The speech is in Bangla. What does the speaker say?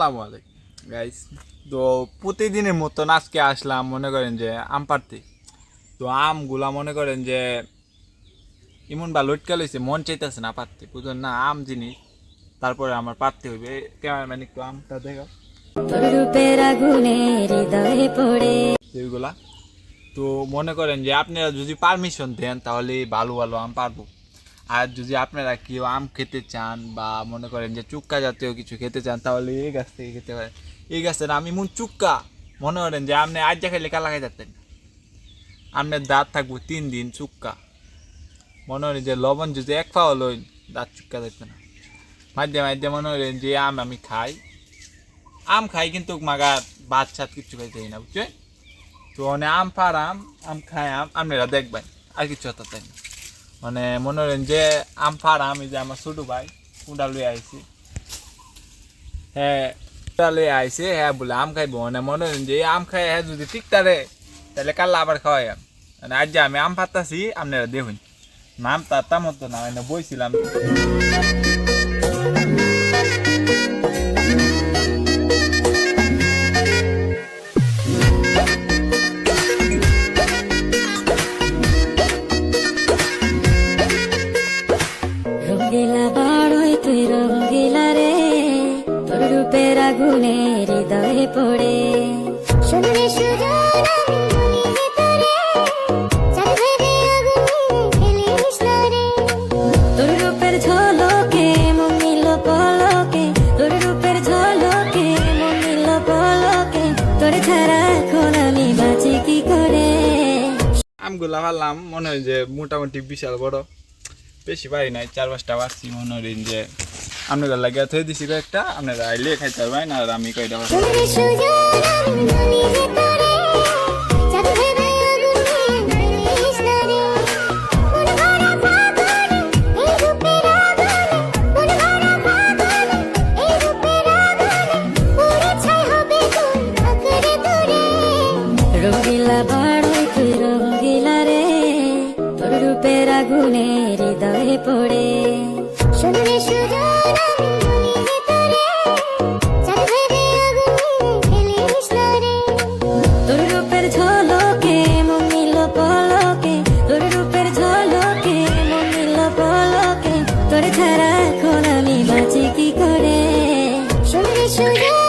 আসসালামু আলাইকুম। গাইস তো প্রতিদিনের মতন আজকে আসলাম, মনে করেন যে আম পাড়তে। তো আমগুলা মনে করেন যে এমন বা লটকা লইছে, মন চাইতেছে না পারতে বুঝলেন না? আম জিনিস, তারপরে আমার পারতে হইবে। ক্যামেরাম্যান একটু আমটা দেখো। তো মনে করেন যে আপনারা যদি পারমিশন দেন, তাহলে ভালো ভালো আম পারব আর যদি আপনারা কেউ আম খেতে চান বা মনে করেন যে চুক্কা জাতীয় কিছু খেতে চান, তাহলে এই গাছ থেকে খেতে পারেন। এই গাছের আমি মন চুক্কা। মনে করেন যে আপনি আজ খাইলে কালা খাই যাতেন আপনার দাঁত থাকব তিন দিন চুক্কা। মনে করেন যে লবণ যদি এক পাও লইন, দাঁত চুক্কা দেখবে না। মাঝে মাঝে মনে করেন যে আম আমি খাই। আম খাই কিন্তু মাগা সাত কিছু খাইতে না, বুঝছেন? তো মানে আম পারাম আম আম খাই আম, আপনারা দেখবেন। আর কিছু হতো না। মানে মনে করেন যে আম পারাম এই যে আমার ছোটো ভাই কুন্ডা লই আইছি। হ্যাঁ কুন্ডা লই আইছি হ্যাঁ বলে আম খাইবো। মানে মনে করেন যে আম খাই হ্যাঁ যদি ঠিক তারে, তাহলে কাল আবার খাওয়াই আম। মানে আজ যে আমি আম পাতাছি আপনারা দেখুন। নাম তার তার মতো না মানে বইছিলাম। রূপের আগুনে হৃদয়ে পড়ে। শুনলে সুজন তোর রূপের ঝলকে মমিল পলকে। তোর রূপের ঝলকে পলকে। তোর ছাড়া এখন আমি বাঁচি কি করে? আমগুলা পারলাম মনে হয় যে মোটামুটি বিশাল বড়। বেশি পারি নাই চার পাঁচটা পারছি মনে হয় যে আপনাদের লাগে থয়ে দিছি একটা আপনারা আইলে খাইতে পারবেন আর আমি কয়টা তোর পড়ে। শুনে শুধু you.